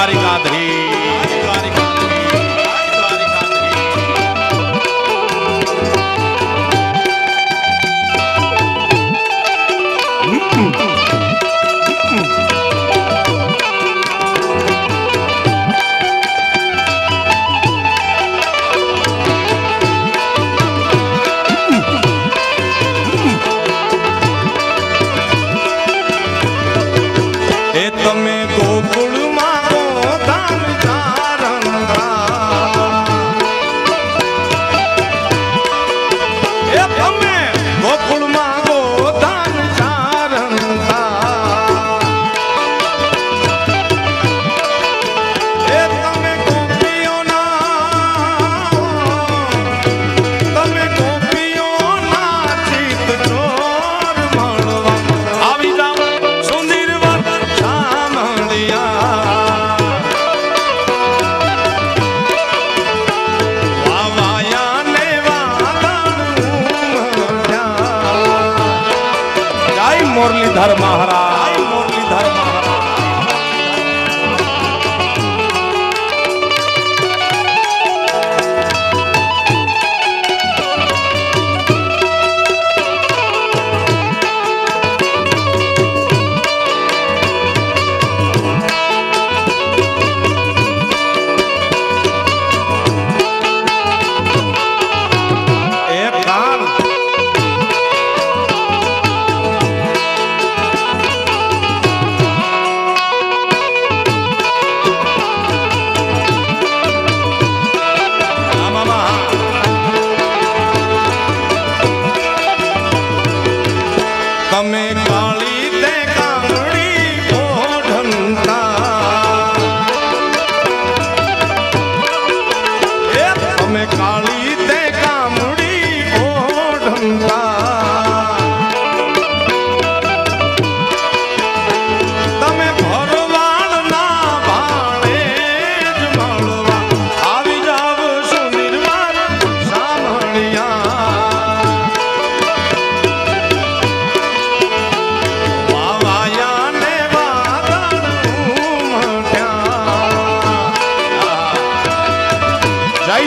द्वारिकाधीश धर्म महाराज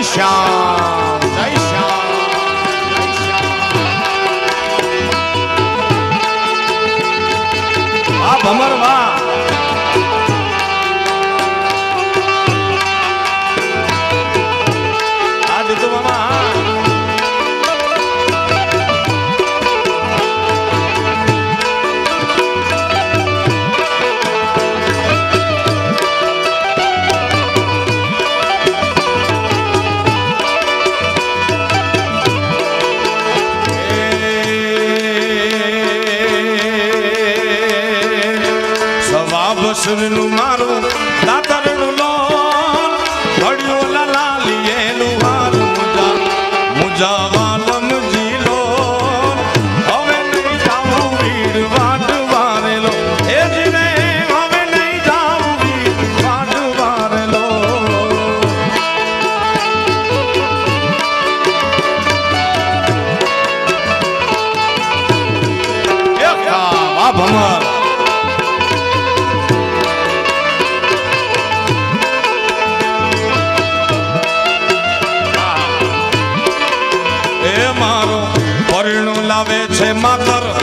Krishna. સુરનું મારું મારો. પરણું લાવે છે માતર.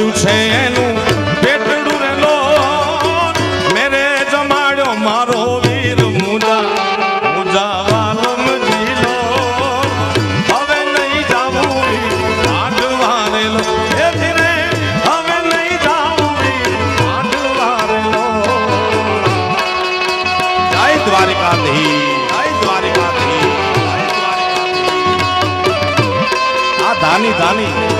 કર્યું છે એનું? પેટડું લો મેરે જમાડ્યો મારો વીર મુદા મુદા વાલમ નહીં જાવું આંડવારે લો. એ ધીરે, હવે નહીં જાવું આંડવારે લો. જય આ ધાની ધાની.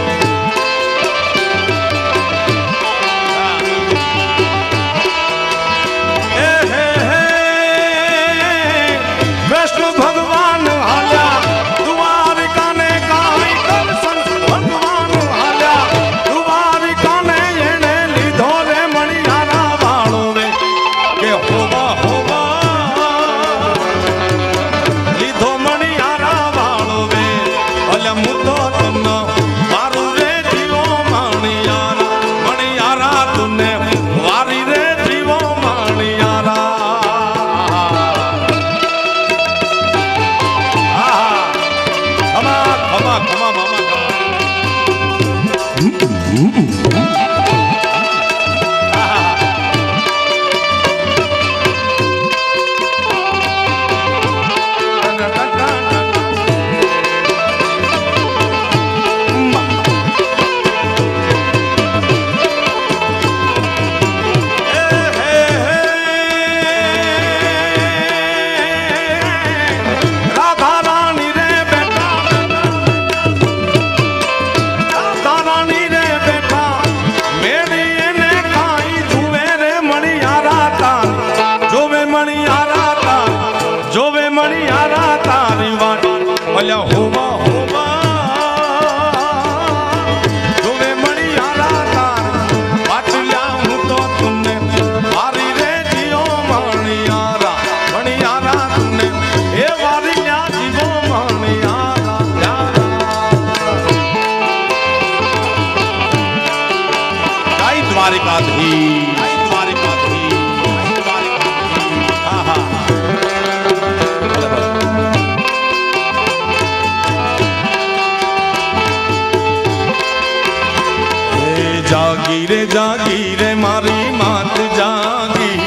જાગી રે જાગી રે મારી માત જાગી.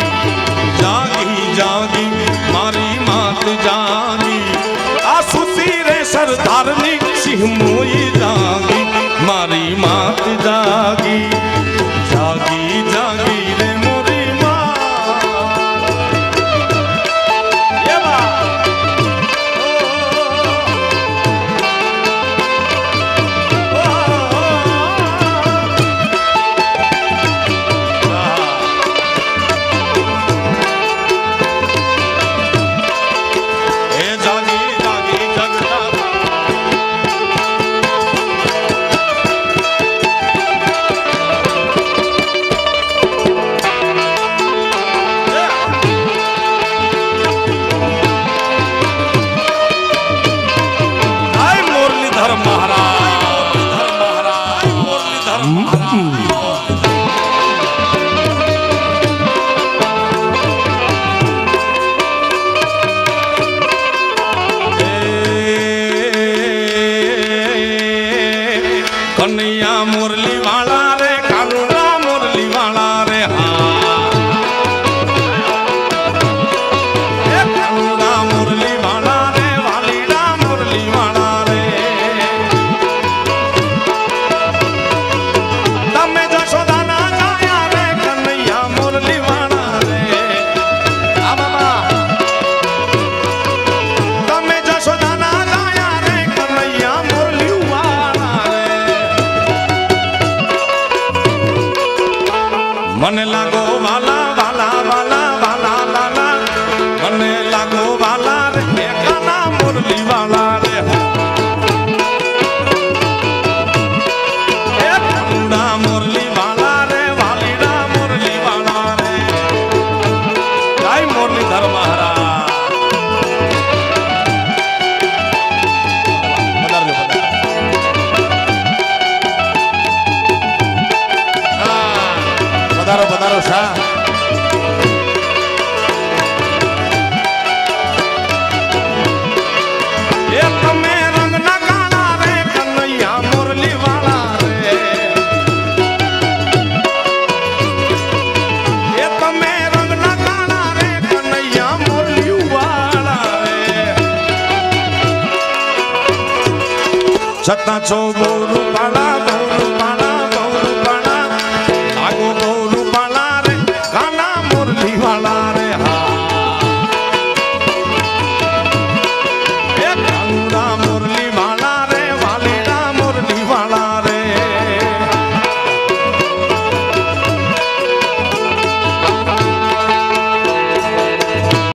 જાગી જાગી, મારી માત જાગી. આ સુતી રે સરદારની સિંહ મોઈ જાગી. મારી માત मन लागो છતાં છો બોરું પાડા